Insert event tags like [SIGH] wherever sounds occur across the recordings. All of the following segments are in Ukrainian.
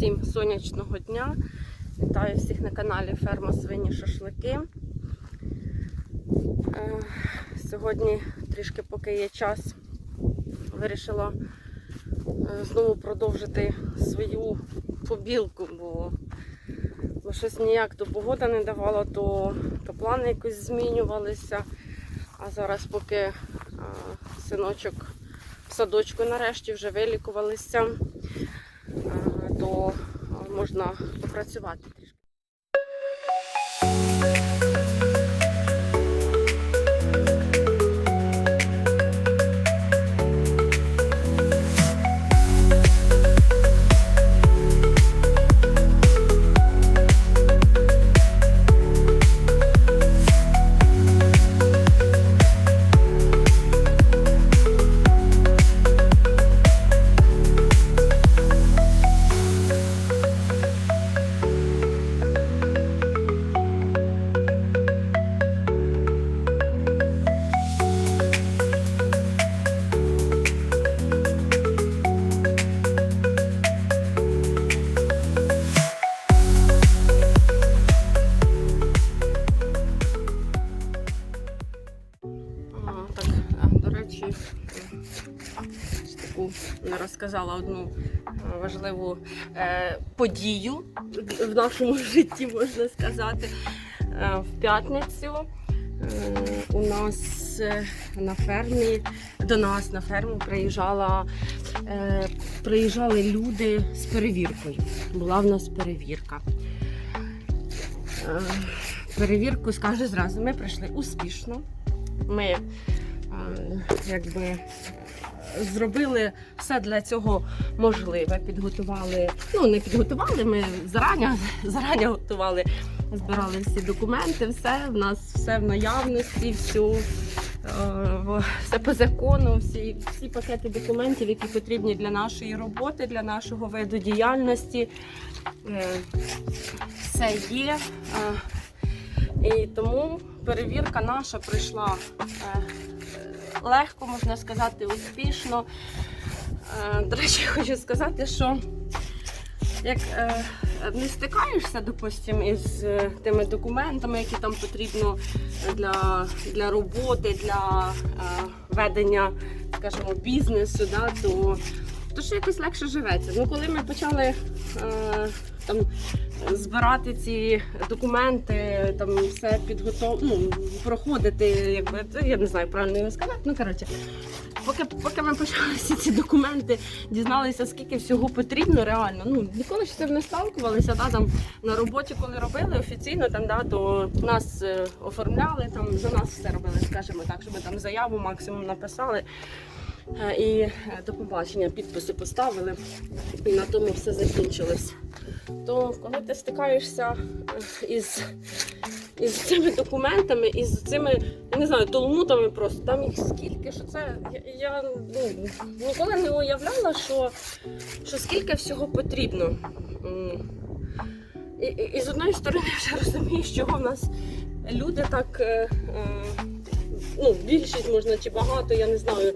Всім сонячного дня. Вітаю всіх на каналі Ферма Свині Шашлики. Е, Сьогодні, трішки поки є час, вирішила е, знову продовжити свою побілку, бо, щось ніяк то погода не давала, то, то плани якось змінювалися. А зараз, поки е, синочок в садочку нарешті вже вилікувалися, можна попрацювати не розказала одну важливу е, подію в нашому [LAUGHS] житті, можна сказати. Е, в п'ятницю е, у нас е, на фермі, до нас на ферму приїжджала, е, приїжджали люди з перевіркою. Була в нас перевірка. Е, перевірку скажу зразу, ми прийшли успішно. Ми е, якби зробили все для цього можливе. Підготували, ну не підготували, ми зарані, зарані готували, збирали всі документи, все в нас все в наявності, всю, е, все по закону, всі, всі пакети документів, які потрібні для нашої роботи, для нашого виду діяльності. Е, Все є. Е, і тому перевірка наша пройшла е, легко, можна сказати, успішно. Е, До речі, хочу сказати, що як е, не стикаєшся, допустим, із тими документами, які там потрібно для, для роботи, для ведення, скажімо, бізнесу, да, то, то що якось легше живеться. Ну, коли ми почали там збирати ці документи, там все підготов... ну, проходити, якби це я не знаю, правильно його сказати. Ну коротше, поки, поки ми почали всі ці документи, дізналися, скільки всього потрібно, реально. Ну ніколи з цим не сталкувалися. Да, там на роботі, коли робили офіційно, там да, то нас е, оформляли, там за нас все робили, скажімо так, щоб там заяву максимум написали. Е, І е, до побачення підписи поставили, і на тому все закінчилось. То коли ти стикаєшся е, із, із цими документами, із цими, я не знаю, толмутами просто, там їх скільки, що це. Я, я ну, ніколи не уявляла, що, що скільки всього потрібно. І, і, і з одної сторони я вже розумію, чого в нас люди так. Ну, більшість можна чи багато, я не знаю.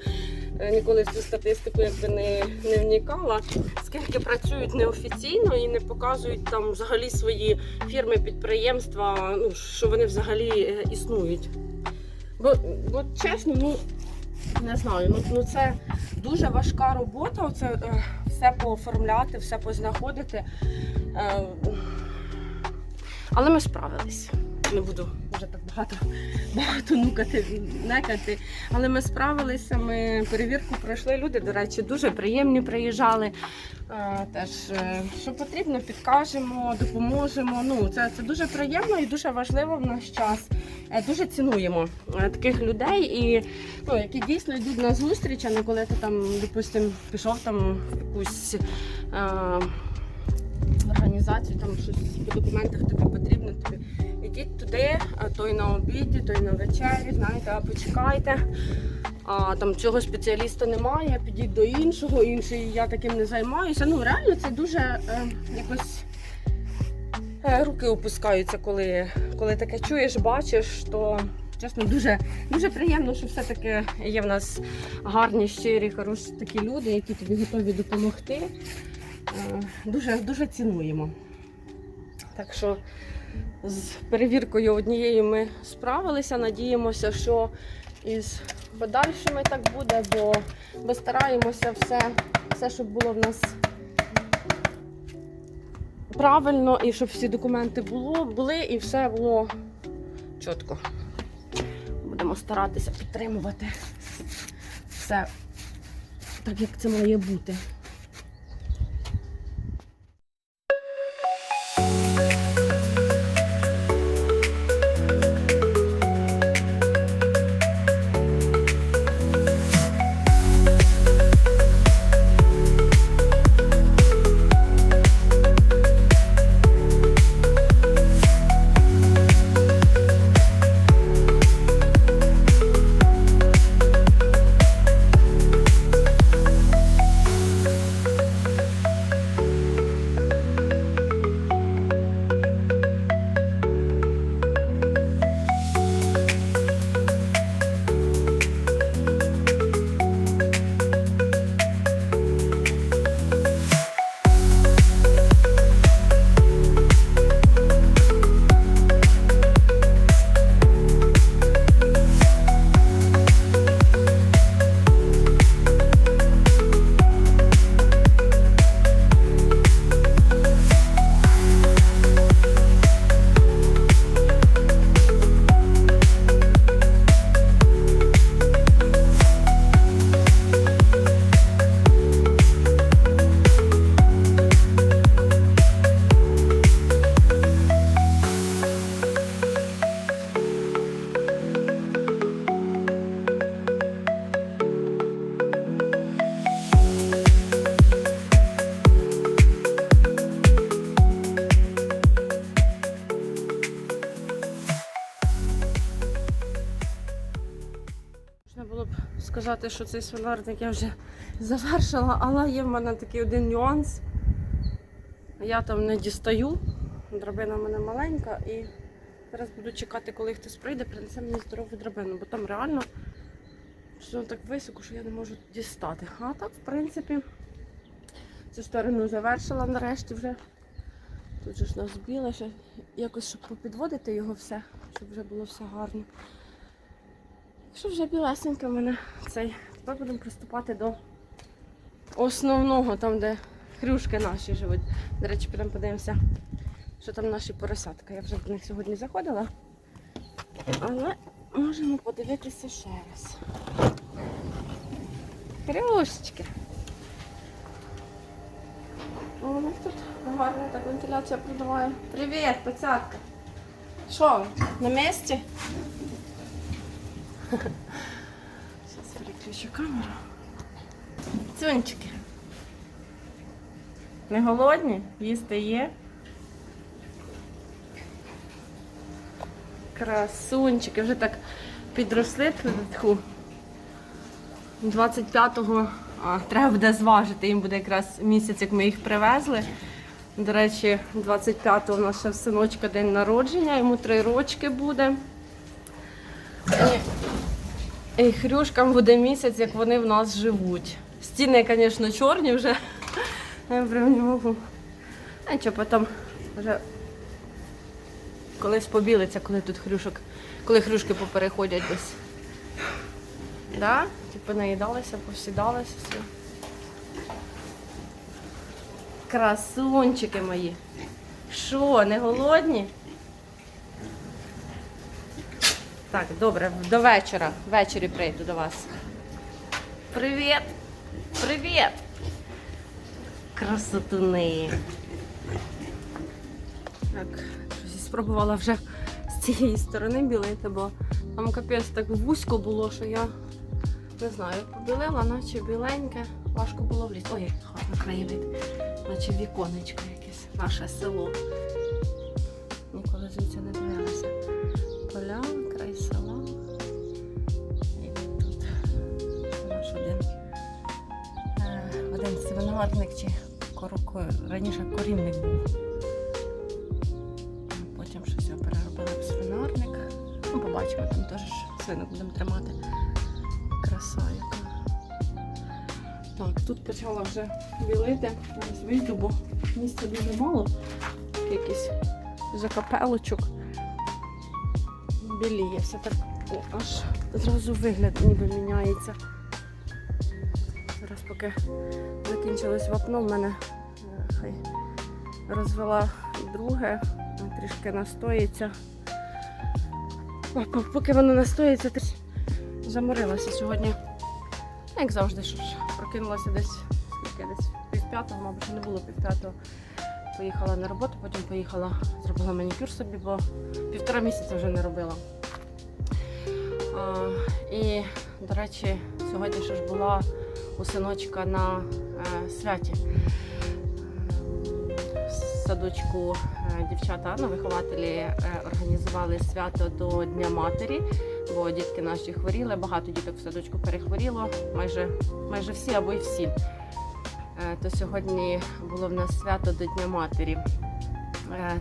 Е, Ніколи в цю статистику якби не, не вникала. Скільки працюють неофіційно і не показують там взагалі свої фірми, підприємства, ну що вони взагалі е, існують. Бо, бо чесно, ну не знаю, ну, ну це дуже важка робота. Оце е, все пооформляти, все познаходити. Е, але ми справились. Не буду вже так багато, багато нукати, некати. Але ми справилися, ми перевірку пройшли. Люди, до речі, дуже приємні приїжджали. Е, Теж, е, що потрібно, підкажемо, допоможемо. Ну, це, це дуже приємно і дуже важливо в наш час. Е, Дуже цінуємо таких людей, і, ну, які дійсно йдуть на зустріч, а не коли ти там, допустимо, пішов там якусь. Організацію, там щось по документах тобі потрібно, тобі ідіть туди, а той на обіді, той на вечері, знаєте, а почекайте. А там цього спеціаліста немає, підіть до іншого, інший я таким не займаюся. Ну реально це дуже е, якось е, руки опускаються, коли, коли таке чуєш, бачиш, то чесно дуже, дуже приємно, що все-таки є в нас гарні, щирі, хороші такі люди, які тобі готові допомогти. Дуже, дуже цінуємо. Так що з перевіркою однією ми справилися. Надіємося, що із подальшими так буде, бо ми стараємося все, все, щоб було в нас правильно і щоб всі документи було, були і все було чітко. Будемо старатися підтримувати все так, як це має бути. Сказати, що цей свинарник я вже завершила, але є в мене такий один нюанс. Я там не дістаю, драбина в мене маленька і зараз буду чекати, коли хтось прийде, принесе мені здорову драбину, бо там реально все так високо, що я не можу дістати. А так, в принципі, цю сторону завершила нарешті вже. Тут же ж нас біле, ще якось, щоб попідводити його все, щоб вже було все гарно. Що вже білесеньке в мене цей. Тепер будемо приступати до основного, там, де хрюшки наші живуть. До речі, підемо подивимося, що там наші поросятка. Я вже до них сьогодні заходила. Але можемо подивитися ще раз. Хрюшечки. У нас тут гарна так вентиляція продуває. Привіт, пацятка. Що, на місці? Зараз переключу камеру. Цюнчики. Не голодні? Їсти є? Красунчики, вже так підросли. Тьфу. 25-го треба буде зважити, їм буде якраз місяць, як ми їх привезли. До речі, 25-го у нас ще в синочка день народження, йому три рочки буде. Хрюшкам буде місяць, як вони в нас живуть. Стіни, звісно, чорні вже. Я прям не можу. А нічого, потім вже колись побілиться, коли тут хрюшок, коли хрюшки попереходять десь. Да? Типу наїдалися, посідалися все. Красунчики мої. Що, не голодні? Так, добре, до вечора. Ввечері прийду до вас. Привіт! Привіт! Красотуни. Так, щось спробувала вже з цієї сторони білити, бо там капець так вузько було, що я не знаю, побілила, наче біленьке. Важко було влізти. Ой, як гарно краєвид. Наче віконечко якесь, наше село. Ніколи звідси не один чи коро- раніше корівник був. Потім щось його переробили в свинарник. Ну, побачимо, там теж свинок будемо тримати. Краса яка. Так, тут почала вже білити. Вийду, бо місця дуже мало. Якийсь закапелочок. Біліє все так о, аж зразу вигляд ніби міняється. Поки закінчилось вапно, в мене е, хай розвела друге, трішки настоїться. Поки воно настоїться, трішки заморилася сьогодні. Як завжди, що ж, прокинулася десь скільки десь пів п'ятого, мабуть, не було пів п'ятого. Поїхала на роботу, потім поїхала, зробила манікюр собі, бо півтора місяця вже не робила. А, і, до речі, сьогодні ще ж була у синочка на е, святі. В садочку е, дівчата, ну, вихователі е, організували свято до Дня матері, бо дітки наші хворіли, багато діток в садочку перехворіло, майже, майже всі або й всі. То сьогодні було в нас свято до Дня матері.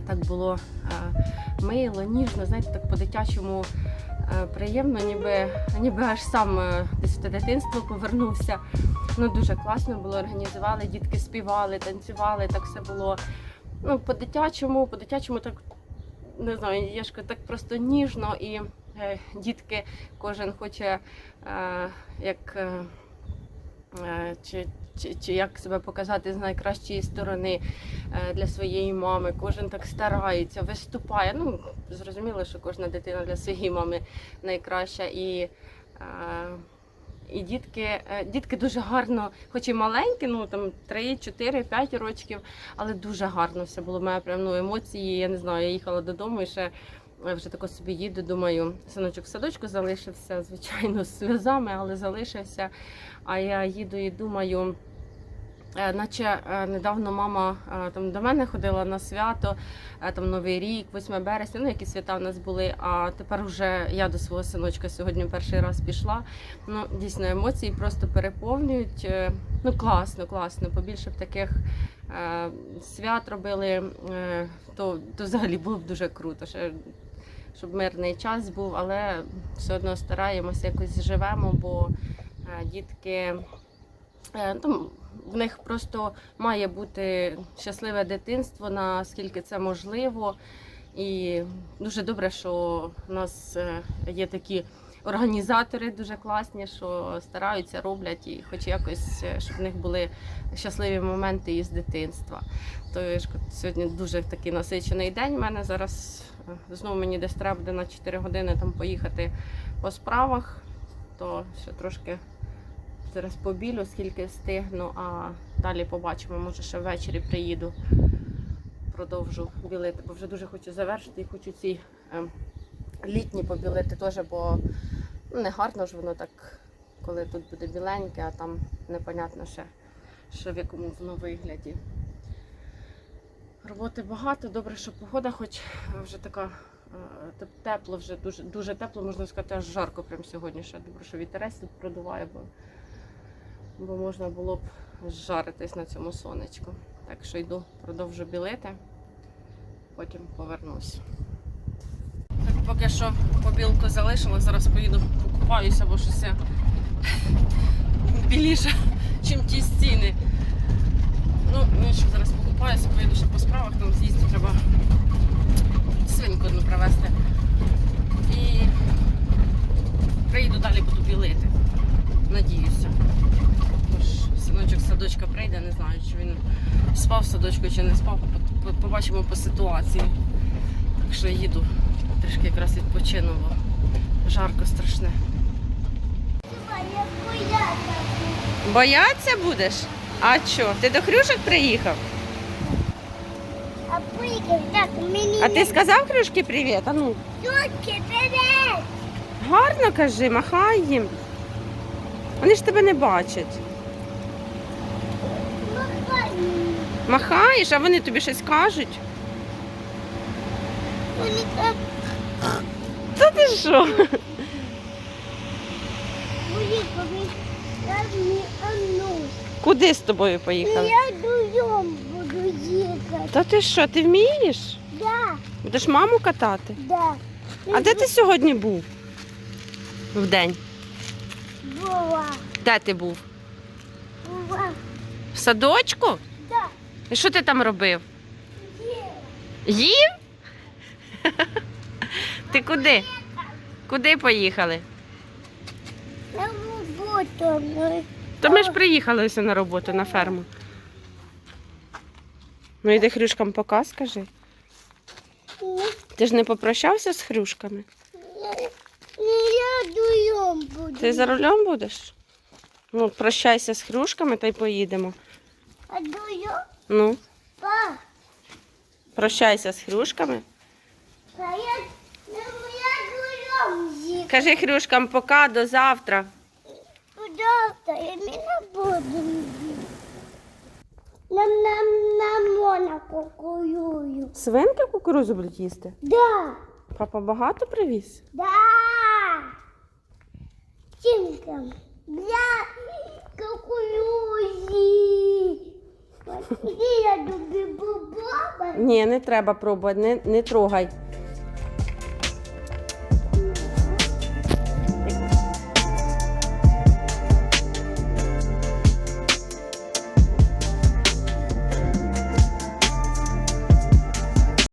Так було мило, ніжно, знаєте, так по-дитячому приємно, ніби, ніби аж сам е, десь в дитинство повернувся. Ну, дуже класно було, організували, дітки співали, танцювали, так все було. Ну, по-дитячому, по-дитячому так, не знаю, я ж так просто ніжно і е, дітки, кожен хоче е, як. Е, е, чи, чи, чи як себе показати з найкращої сторони е, для своєї мами. Кожен так старається, виступає. Ну, зрозуміло, що кожна дитина для своєї мами найкраща. І, е, і дітки, е, дітки дуже гарно, хоч і маленькі, ну там 3, 4, 5 років, але дуже гарно все було. У мене прям ну, емоції. Я не знаю, я їхала додому і ще. Вже тако собі їду, думаю, синочок в садочку залишився, звичайно, з сльозами, але залишився. А я їду і думаю, е, наче е, недавно мама е, там до мене ходила на свято, там Новий рік, 8 березня, ну які свята в нас були. А тепер вже я до свого синочка сьогодні перший раз пішла. Ну, дійсно, емоції просто переповнюють. Ну, класно, класно. Побільше б таких свят робили, то, то взагалі було б дуже круто. Ще, щоб мирний час був, але все одно стараємося якось живемо, бо е, дітки. е, Ну, в них просто має бути щасливе дитинство, наскільки це можливо. І дуже добре, що в нас е, є такі організатори дуже класні, що стараються, роблять і хоч якось, е, щоб в них були щасливі моменти із дитинства. То я ж кажу, сьогодні дуже такий насичений день. У мене зараз е, знову мені десь треба буде на 4 години там поїхати по справах, то ще трошки зараз побілю, скільки встигну, а далі побачимо, може ще ввечері приїду, продовжу білити, бо вже дуже хочу завершити і хочу ці е, літні побілити теж, бо ну, не гарно ж воно так, коли тут буде біленьке, а там непонятно ще, що в якому воно вигляді. Роботи багато, добре, що погода, хоч вже така е, тепло, вже дуже, дуже тепло, можна сказати, аж жарко прямо сьогодні. Ще добре, що вітерець тут продуває, бо, бо можна було б жаритись на цьому сонечку. Так що йду, продовжу білити, потім повернусь. Поки що побілку залишила, зараз поїду покупаюся, бо щось я біліше, ніж ті стіни. Ну, нічого, зараз покупаюся, поїду ще по справах, там з'їздити треба свинку одну привезти. І приїду далі буду білити. Надіюся. Тож синочок з садочка прийде, не знаю, чи він спав садочку чи не спав. По- по- Побачимо по ситуації. Так що їду. Трішки якраз відпочину, бо жарко страшне. Бояться будеш? А що? Ти до Хрюшок приїхав? А прыгай, так, мені А ти сказав Хрюшки привіт? А ну, Тільки привіт! гарно кажи, махай їм. Вони ж тебе не бачать. Махай. Махаєш, а вони тобі щось кажуть. Вони так Та ти що? Куди з тобою поїхали? я додому буду їхати. Та ти що, ти вмієш? Да, Будеш маму катати? да. А де ти сьогодні був? Вдень. Була. Де ти був? Була В садочку? да, І що ти там робив? є. Їв? Ти куди? Куди поїхали? На роботу. То ми ж приїхали ось на роботу на ферму. Ну йди хрюшкам пока, скажи. Ти ж не попрощався з хрюшками? Я, дуєм буду. Ти за рулем будеш? Ну, прощайся з хрюшками та й поїдемо. А дуєм? Ну, Па, прощайся з хрюшками. а я, ну. Кажи хрюшкам пока, до завтра. Пожалуйста, я не буду. Нам нам нам можна кукурую. Свинки кукурузу будуть їсти? Да, Папа багато привіз? да. Тимкам. Я кукурузі. Я люблю баба. Ні, не треба пробувати, не, не трогай.